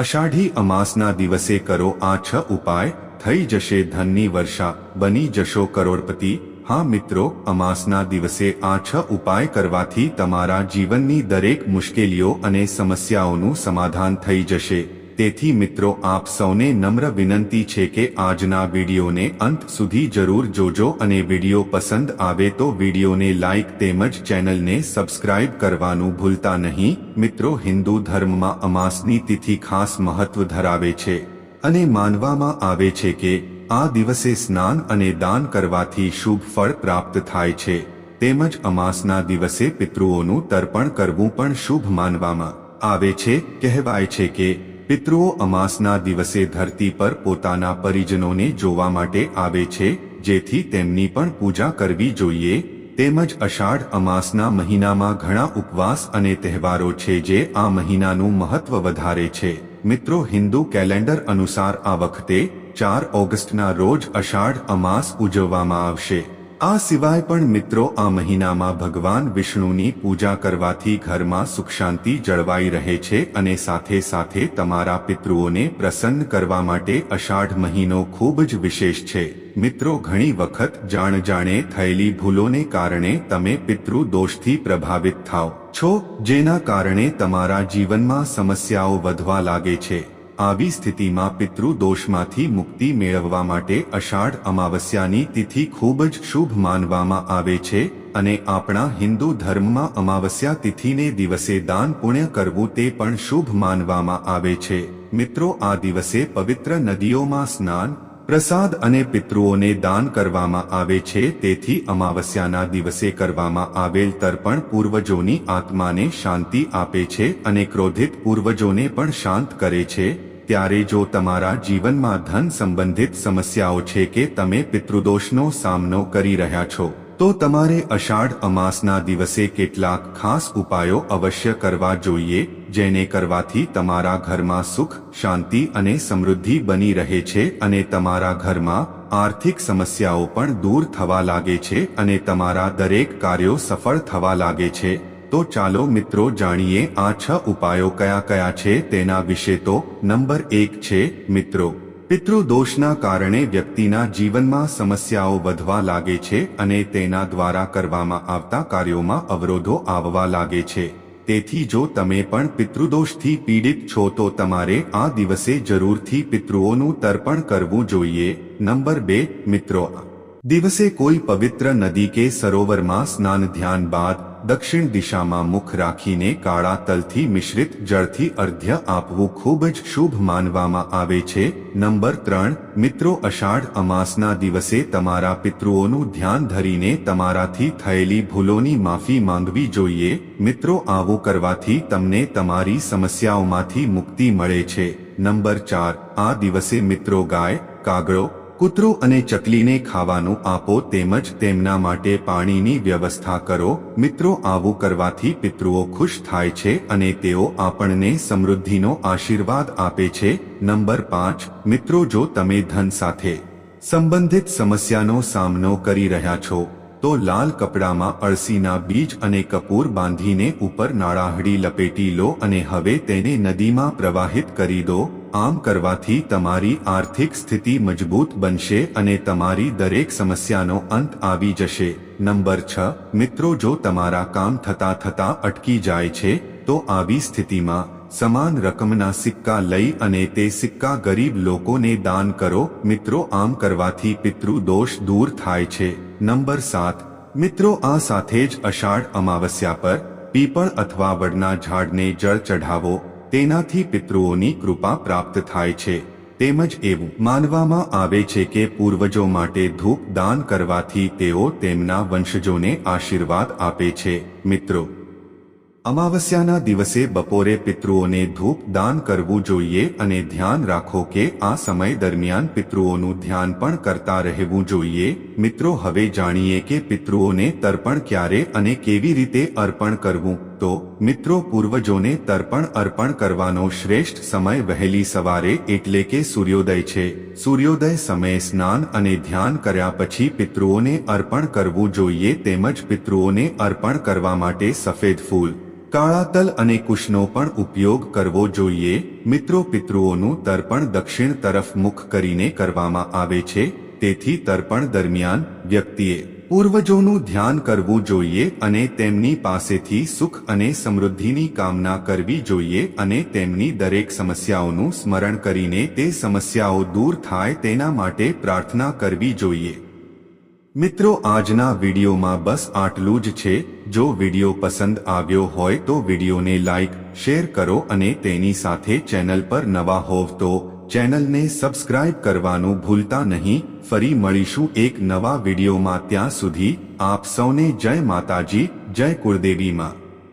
અષાઢી અમાસના દિવસે કરો આ છ ઉપાય, થઈ જશે ધનની વર્ષા, બની જશો કરોડપતિ. હા મિત્રો, અમાસના દિવસે આ છ ઉપાય કરવાથી તમારા જીવનની દરેક મુશ્કેલીઓ અને સમસ્યાઓનું સમાધાન થઈ જશે. તેથી મિત્રો આપ સૌને નમ્ર વિનંતી છે કે આજના વિડીયોને અંત સુધી જરૂર જોજો અને વીડિયો પસંદ આવે તો વિડીયોને લાઇક તેમજ ચેનલને સબસ્ક્રાઇબ કરવાનું ભૂલતા નહીં. મિત્રો હિન્દુ ધર્મમાં અમાસની તિથિ ખાસ મહત્વ ધરાવે છે અને માનવામાં આવે છે કે આ દિવસે સ્નાન અને દાન કરવાથી શુભ ફળ પ્રાપ્ત થાય છે. તેમજ અમાસના દિવસે પિતૃઓનું તર્પણ કરવું પણ શુભ માનવામાં આવે છે. કહેવાય છે કે પિતૃઓ અમાસના દિવસે ધરતી પર પોતાના પરિજનોને જોવા માટે આવે છે, જેથી તેમની પણ પૂજા કરવી જોઈએ. તેમજ અષાઢ અમાસના મહિનામાં ઘણા ઉપવાસ અને તહેવારો છે જે આ મહિનાનું મહત્વ વધારે છે. મિત્રો, હિન્દુ કેલેન્ડર અનુસાર આ વખતે ચાર ઓગસ્ટના રોજ અષાઢ અમાસ ઉજવવામાં આવશે. આ સિવાય પણ મિત્રો, આ મહિનામાં ભગવાન વિષ્ણુની પૂજા કરવાથી ઘરમાં સુખ શાંતિ જળવાઈ રહે છે અને સાથે સાથે તમારા પિતૃઓને પ્રસન્ન કરવા માટે અષાઢ મહિનો ખૂબ જ વિશેષ છે. મિત્રો, ઘણી વખત જાણ જાણે થયેલી ભૂલોને કારણે તમે પિતૃ દોષથી પ્રભાવિત થાવ છો, જેના કારણે તમારા જીવનમાં સમસ્યાઓ વધવા લાગે છે. આવી સ્થિતિમાં પિતૃ દોષમાંથી મુક્તિ મેળવવા માટે અષાઢ અમાવસ્યાની તિથિ ખૂબ જ શુભ માનવામાં આવે છે અને આપણા હિન્દુ ધર્મમાં અમાવસ્યા તિથિને દિવસે દાન પુણ્ય કરવું તે પણ શુભ માનવામાં આવે છે. મિત્રો, આ દિવસે પવિત્ર નદીઓમાં સ્નાન, પ્રસાદ અને પિતૃઓને દાન કરવામાં આવે છે. તેથી અમાવસ્યાના દિવસે કરવામાં આવેલ તર્પણ પૂર્વજોની આત્માને શાંતિ આપે છે અને ક્રોધિત પૂર્વજોને પણ શાંત કરે છે. ત્યારે જો તમારા જીવનમાં ધન સંબંધિત સમસ્યાઓ છે કે તમે પિતૃદોષનો સામનો કરી રહ્યા છો, તો તમારે અષાઢ અમાસના દિવસે કેટલાક ખાસ ઉપાયો અવશ્ય કરવા જોઈએ, જેને કરવાથી તમારા ઘરમાં સુખ, શાંતિ અને સમૃદ્ધિ બની રહે છે અને તમારા ઘરમાં આર્થિક સમસ્યાઓ પણ દૂર થવા લાગે છે અને તમારા દરેક કાર્યો સફળ થવા લાગે છે. તો ચાલો મિત્રો જાણીએ આ છ ઉપાયો કયા કયા છે તેના વિશે તો નંબર એક છે, મિત્રો. પિતૃદોષના કારણે વ્યક્તિના જીવનમાં સમસ્યાઓ વધવા લાગે છે અને તેના દ્વારા કરવામાં આવતા કાર્યોમાં અવરોધો આવવા લાગે છે. તેથી જો તમે પણ પિતૃદોષથી પીડિત છો તો તમારે આ દિવસે જરૂરથી પિતૃઓનું તર્પણ કરવું જોઈએ. નંબર બે, મિત્રો દિવસે કોઈ પવિત્ર નદી કે સરોવરમાં સ્નાન ધ્યાન બાદ દક્ષિણ દિશામાં મુખ રાખીને કાળા તલથી મિશ્રિત જળથી અર્ધ્ય આપવું ખૂબ જ શુભ માનવામાં આવે છે. નંબર ત્રણ, મિત્રો અષાઢ અમાસના દિવસે તમારા પિતૃઓનું ધ્યાન ધરીને તમારાથી થયેલી ભૂલોની માફી માંગવી જોઈએ. મિત્રો આવું કરવાથી તમને તમારી સમસ્યાઓમાંથી મુક્તિ મળે છે. નંબર ચાર, આ દિવસે મિત્રો ગાય કાગળો કૂતરો અને ચકલીને ખાવાનું આપો તેમજ તેમના માટે પાણીની વ્યવસ્થા કરો. મિત્રો, આવું કરવાથી પિતૃઓ ખુશ થાય છે અને તેઓ આપણને સમૃદ્ધિનો આશીર્વાદ આપે છે. નંબર પાંચ, મિત્રો, જો તમે ધન સાથે સંબંધિત સમસ્યાનો સામનો કરી રહ્યા છો તો લાલ કપડામાં અળસીના બીજ અને કપૂર બાંધીને ઉપર નાળાહડી લપેટી લો અને હવે તેને નદીમાં પ્રવાહિત કરી દો. આમ કરવાથી તમારી આર્થિક સ્થિતિ મજબૂત બનશે અને તમારી દરેક સમસ્યાનો અંત આવી જશે. નંબર છ, મિત્રો, જો તમારા કામ થતા થતા અટકી જાય છે, તો આવી સ્થિતિમાં સમાન રકમના સિક્કા લઈ અને તે સિક્કા ગરીબ લોકોને દાન કરો. મિત્રો, આમ કરવાથી પિતૃ દોષ દૂર થાય છે. નંબર સાત. મિત્રો, આ સાથે જ અષાઢ અમાવસ્યા પર પીપળ અથવા વડના ઝાડને જળ ચઢાવો. તેનાથી પિતૃઓની કૃપા પ્રાપ્ત થાય છે. તેમજ એવું માનવામાં આવે છે કે પૂર્વજો માટે ધૂપ દાન કરવાથી તેઓ તેમના વંશજોને આશીર્વાદ આપે છે. મિત્રો અમાવસ્યાના દિવસે બપોરે પિતૃઓને ધૂપ દાન કરવું જોઈએ અને ધ્યાન રાખો કે આ સમય દરમિયાન પિતૃઓનું ધ્યાન પણ કરતા રહેવું જોઈએ. મિત્રો, હવે જાણીએ કે પિતૃઓને તર્પણ ક્યારે અને કેવી રીતે અર્પણ કરવું. તો, મિત્રો, પૂર્વજોને તર્પણ અર્પણ કરવાનો શ્રેષ્ઠ સમય વહેલી સવારે એટલે કે સૂર્યોદય છે. સૂર્યોદય સમયે સ્નાન અને ધ્યાન કર્યા પછી પિતૃઓને અર્પણ કરવું જોઈએ તેમજ પિતૃઓને અર્પણ કરવા માટે સફેદ ફૂલ કાળા તલ અને કુશનો પણ ઉપયોગ કરવો જોઈએ. મિત્રો, પિતૃઓનું તર્પણ દક્ષિણ તરફ મુખ કરીને કરવામાં આવે છે. તેથી તર્પણ દરમિયાન વ્યક્તિએ પૂર્વજોનું ધ્યાન કરવું જોઈએ અને તેમની પાસેથી સુખ અને સમૃદ્ધિની કામના કરવી જોઈએ અને તેમની દરેક સમસ્યાઓનું સ્મરણ કરીને તે સમસ્યાઓ દૂર થાય તેના માટે પ્રાર્થના કરવી જોઈએ. મિત્રો, આજના વિડીયોમાં બસ આટલું જ છે. જો વીડિયો પસંદ આવ્યો હોય તો વિડીયોને લાઇક શેર કરો અને તેની સાથે ચેનલ પર નવા હોવ તો ચેનલને સબસ્ક્રાઇબ કરવાનું ભૂલતા નહીં. ફરી મળીશું એક નવા વિડીયોમાં ત્યાં સુધી આપ સૌને જય માતાજી, જય કુળદેવીમાં.